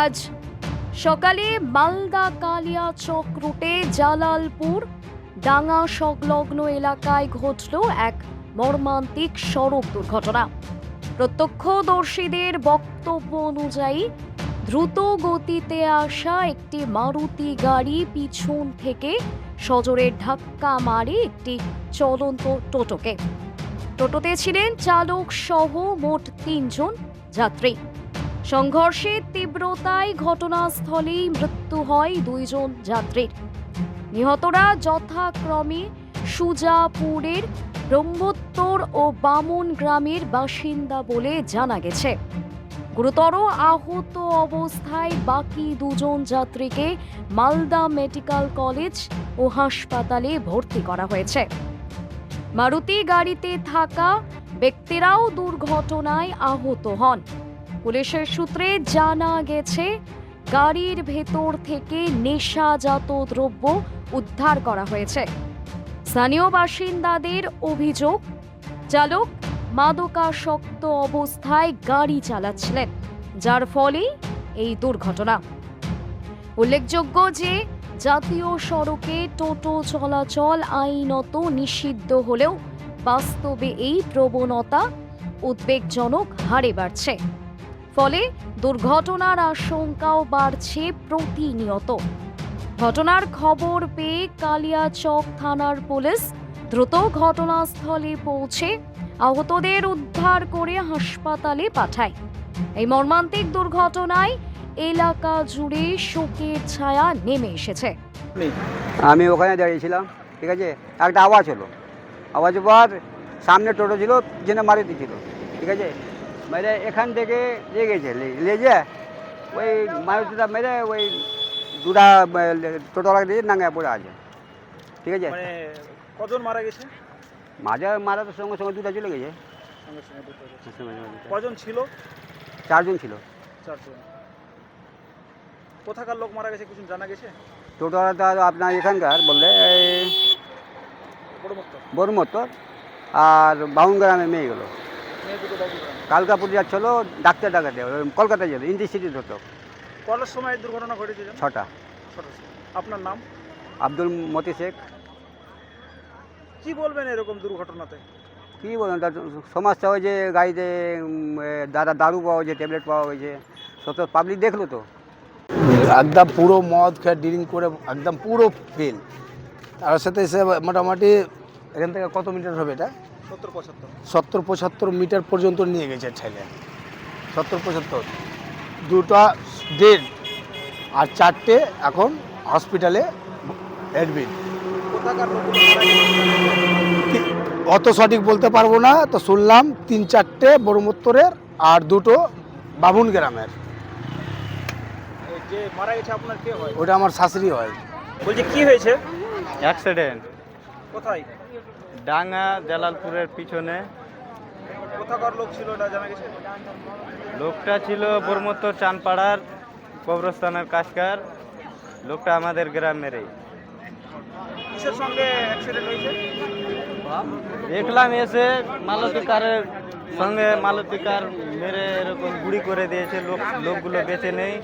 আজ সকালে মালদা কালিয়া চক রুটে জালালপুর ডাঙ্গা সংলগ্ন এলাকায় ঘটল এক মর্মান্তিক সড়ক দুর্ঘটনা। প্রত্যক্ষদর্শীদের বক্তব্য অনুযায়ী, দ্রুত গতিতে আসা একটি মারুতি গাড়ি পিছন থেকে সজোরে ধাক্কা মারে একটি চলন্ত টোটোকে। টোটোতে ছিলেন চালক সহ মোট তিনজন যাত্রী। সংঘর্ষের তীব্রতায় ঘটনাস্থলেই মৃত্যু হয় দুইজন যাত্রীর। নিহতরা যথাক্রমে সুজাপুরের ব্রহ্মোত্তর ও বামন গ্রামের বাসিন্দা বলে জানা গেছে। গুরুতর আহত অবস্থায় বাকি দুজন যাত্রীকে মালদা মেডিকেল কলেজ ও হাসপাতালে ভর্তি করা হয়েছে। মারুতি গাড়িতে থাকা ব্যক্তিরাও দুর্ঘটনায় আহত হন। পুলিশের সূত্রে জানা গেছে, গাড়ির ভেতর থেকে নেশাজাত দ্রব্য উদ্ধার করা হয়েছে। স্থানীয় বাসিন্দাদের অভিযোগ, চালক মাদকাসক্ত অবস্থায় গাড়ি চালাচ্ছিলেন, যার ফলে এই দুর্ঘটনা। উল্লেখযোগ্য যে, জাতীয় সড়কে টোটো চলাচল আইনত নিষিদ্ধ হলেও বাস্তবে এই প্রবণতা উদ্বেগজনক হারে বাড়ছে। ফলে দুর্ঘটনার আশঙ্কাও বাড়ছে প্রতিনিয়ত। ঘটনার খবর পেয়ে কালিয়াচক থানার পুলিশ দ্রুত ঘটনাস্থলে পৌঁছে আহতদের উদ্ধার করে হাসপাতালে পাঠায়। এই মর্মান্তিক দুর্ঘটনায় এলাকা জুড়ে শোকের ছায়া নেমে এসেছে। আমি ওখানে দাঁড়িয়েছিলাম, ঠিক আছে? একটা আওয়াজ হলো আওয়াজ পর সামনে টোটো ছিল পিছনে মারি দিয়েছিল ঠিক আছে? মেরে এখান থেকে নিয়ে গেছে লে- নিয়ে যে ওই মারুতিটা মেরে ওই দুটা টোটোলাকে দিয়ে নাঙ্গায় পড়ে আছে। ঠিক আছে? মানে কজন মারা গেছে? মাঝে মারা তো সঙ্গে সঙ্গে দুটা চলে গেছে। গেছে। কজন ছিল? চারজন ছিল। চারজন। কোথাকার লোক মারা গেছে কিছু জানা গেছে? টোটোওয়ালাটা আপনার এখানকার বললে এই বড় মতো আর বাউন গ্রামে মেয়ে গেলো। কালকাপুর যাচ্ছিল ডাক্তার ডাকাতে ওই কলকাতায় যেত ইন্টারসিটি ধরতো কটার সময় দুর্ঘটনা ঘটেছিল? ছটা। সময়। আপনার নাম? আব্দুল মতি শেখ। কি বলবেন এরকম দুর্ঘটনাতে? কী বলবেন তার সমস্যা হয়েছে গাড়িতে দাদা দারু পাওয়া হয়েছে ট্যাবলেট পাওয়া হয়েছে সব তো পাবলিক দেখল তো। একদম পুরো মদ খেয়ে ড্রিঙ্ক করে একদম পুরো ফেল তার সাথে এসে মোটামুটি এখান থেকে কত মিটার হবে এটা? সত্তর পঁচাত্তর মিটার পর্যন্ত নিয়ে গেছে ছেলে সত্তর পঁচাত্তর। দুটা ডেড আর চারটে এখন হসপিটালে অ্যাডমিট অত সঠিক বলতে পারব না তো শুনলাম তিন চারটে বড়মুত্তরের আর দুটো বাবুন গ্রামের। এই যে মারা গেছে আপনার কে হয়? ওটা আমার শাশুড়ি হয়। বলছি কি হয়েছে? অ্যাক্সিডেন্ট কোথায়? ডাঙ্গা জালালপুরের পিছনে। কোথাকার লোক ছিল এটা জানা গেছে? লোকটা ছিল বর্মত্তর চানপাড়ার কবরস্থানের কাজকার। লোকটা আমাদের গ্রামেরই। কিসের সঙ্গে অ্যাক্সিডেন্ট হয়েছে? দেখলাম এসে মালতী কারের সঙ্গে মালতী কার মেরে এরকম গুড়ি করে দিয়েছে। লোক লোকগুলো বেঁচে নেই।